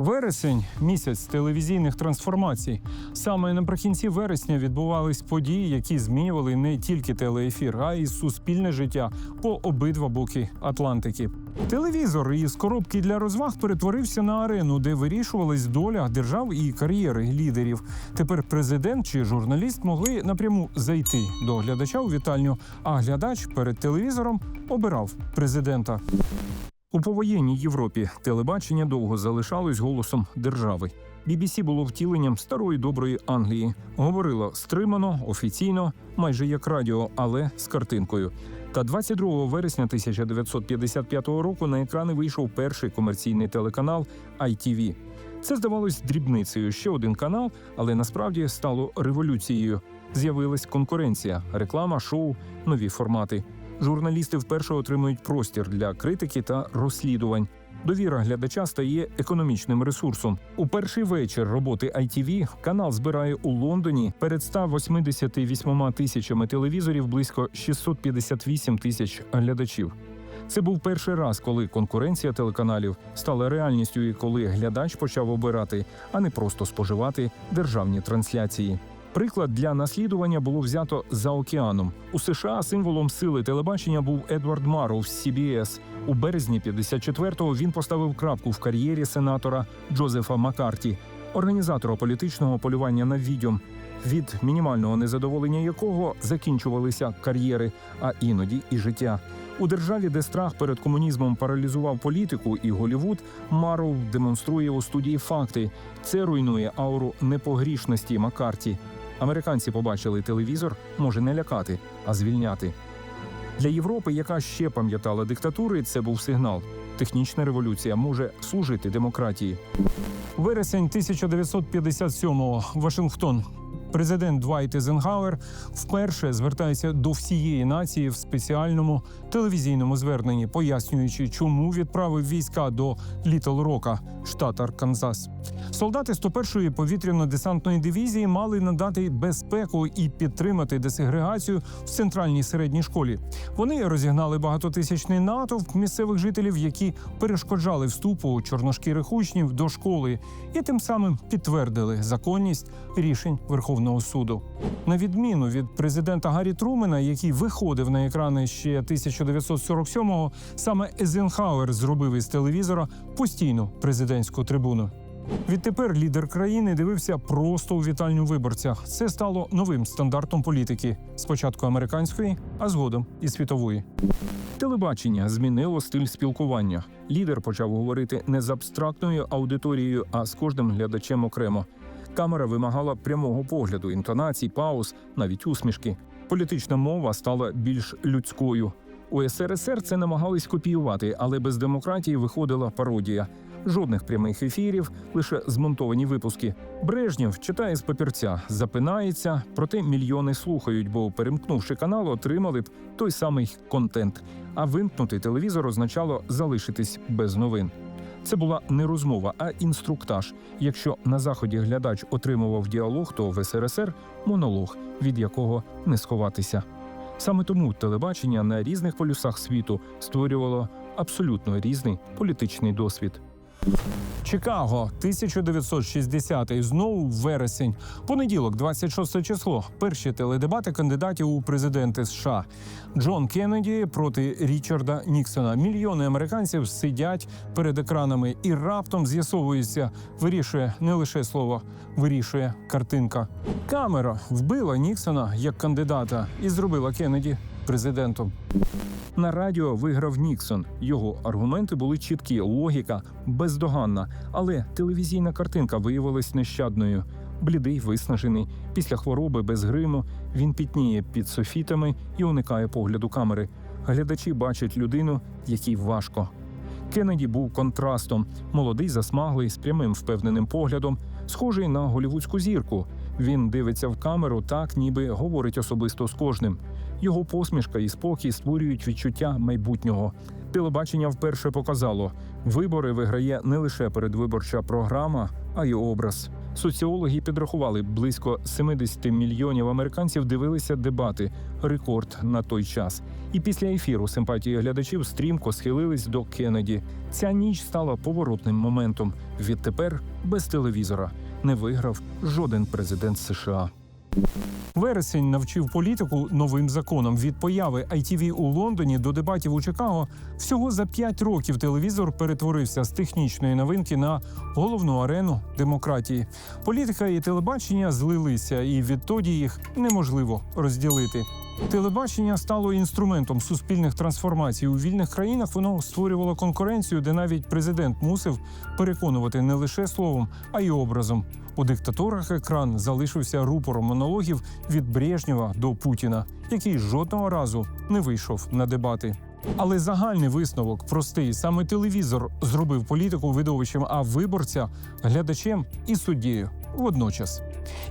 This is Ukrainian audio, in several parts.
Вересень місяць телевізійних трансформацій. Саме наприкінці вересня відбувались події, які змінювали не тільки телеефір, а й суспільне життя по обидва боки Атлантики. Телевізор із коробки для розваг перетворився на арену, де вирішувалась доля держав і кар'єри лідерів. Тепер президент чи журналіст могли напряму зайти до глядача у вітальню, а глядач перед телевізором обирав президента. У повоєнній Європі телебачення довго залишалось голосом держави. BBC було втіленням старої доброї Англії. Говорило стримано, офіційно, майже як радіо, але з картинкою. Та 22 вересня 1955 року на екрани вийшов перший комерційний телеканал ITV. Це здавалось дрібницею. Ще один канал, але насправді стало революцією. З'явилась конкуренція, реклама, шоу, нові формати. Журналісти вперше отримують простір для критики та розслідувань. Довіра глядача стає економічним ресурсом. У перший вечір роботи ITV канал збирає у Лондоні перед 188 тисячами телевізорів близько 658 тисяч глядачів. Це був перший раз, коли конкуренція телеканалів стала реальністю, і коли глядач почав обирати, а не просто споживати державні трансляції. Приклад для наслідування було взято за океаном. У США символом сили телебачення був Едвард Марроу з CBS. У березні 54-го він поставив крапку в кар'єрі сенатора Джозефа Маккарті, організатора політичного полювання на відьом, від мінімального незадоволення якого закінчувалися кар'єри, а іноді і життя. У державі, де страх перед комунізмом паралізував політику і Голівуд, Марроу демонструє у студії факти. Це руйнує ауру непогрішності Маккарті. Американці побачили телевізор може не лякати, а звільняти. Для Європи, яка ще пам'ятала диктатури, це був сигнал. Технічна революція може служити демократії. Вересень 1957-го. Вашингтон. Президент Двайт Езенгауер вперше звертається до всієї нації в спеціальному телевізійному зверненні, пояснюючи, чому відправив війська до Літл Рока, штат Арканзас. Солдати 101-ї повітряно-десантної дивізії мали надати безпеку і підтримати десегрегацію в центральній середній школі. Вони розігнали багатотисячний натовп місцевих жителів, які перешкоджали вступу чорношкірих учнів до школи, і тим самим підтвердили законність рішень Верховного суду. На відміну від президента Гаррі Трумена, який виходив на екрани ще 1947-го, саме Езенхауер зробив із телевізора постійну президентську трибуну. Відтепер лідер країни дивився просто у вітальню виборця. Це стало новим стандартом політики. Спочатку американської, а згодом і світової. Телебачення змінило стиль спілкування. Лідер почав говорити не з абстрактною аудиторією, а з кожним глядачем окремо. Камера вимагала прямого погляду, інтонацій, пауз, навіть усмішки. Політична мова стала більш людською. У СРСР це намагались копіювати, але без демократії виходила пародія. Жодних прямих ефірів, лише змонтовані випуски. Брежнєв читає з папірця, запинається, проте мільйони слухають, бо перемкнувши канал, отримали б той самий контент. А вимкнути телевізор означало залишитись без новин. Це була не розмова, а інструктаж. Якщо на заході глядач отримував діалог, то в СРСР монолог, від якого не сховатися. Саме тому телебачення на різних полюсах світу створювало абсолютно різний політичний досвід. Чикаго, 1960 знову вересень. Понеділок, 26 число. Перші теледебати кандидатів у президенти США. Джон Кеннеді проти Річарда Ніксона. Мільйони американців сидять перед екранами і раптом з'ясовується, вирішує не лише слово, вирішує картинка. Камера вбила Ніксона як кандидата і зробила Кеннеді президентом. На радіо виграв Ніксон. Його аргументи були чіткі, логіка бездоганна, але телевізійна картинка виявилась нещадною. Блідий, виснажений. Після хвороби без гриму він пітніє під софітами і уникає погляду камери. Глядачі бачать людину, якій важко. Кеннеді був контрастом, молодий, засмаглий, з прямим впевненим поглядом, схожий на голівудську зірку. Він дивиться в камеру так, ніби говорить особисто з кожним. Його посмішка і спокій створюють відчуття майбутнього. Телебачення вперше показало: вибори виграє не лише передвиборча програма, а й образ. Соціологи підрахували, близько 70 мільйонів американців дивилися дебати. Рекорд на той час. І після ефіру симпатії глядачів стрімко схилились до Кеннеді. Ця ніч стала поворотним моментом. Відтепер без телевізора не виграв жоден президент США. Вересень навчив політику новим законом. Від появи ITV у Лондоні до дебатів у Чикаго всього за п'ять років телевізор перетворився з технічної новинки на головну арену демократії. Політика і телебачення злилися, і відтоді їх неможливо розділити. Телебачення стало інструментом суспільних трансформацій у вільних країнах. Воно створювало конкуренцію, де навіть президент мусив переконувати не лише словом, а й образом. У диктаторах екран залишився рупором монологів від Брежнєва до Путіна, який жодного разу не вийшов на дебати. Але загальний висновок простий: саме телевізор зробив політику видовищем, а виборця глядачем і суддєю водночас.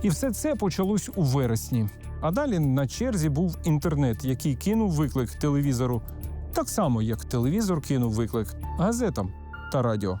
І все це почалось у вересні. А далі на черзі був інтернет, який кинув виклик телевізору, так само як телевізор кинув виклик газетам та радіо.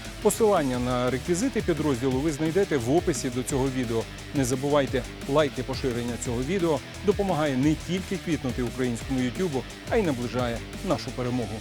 Посилання на реквізити підрозділу ви знайдете в описі до цього відео. Не забувайте, лайк і поширення цього відео допомагає не тільки квітнути українському ютюбу, а й наближає нашу перемогу.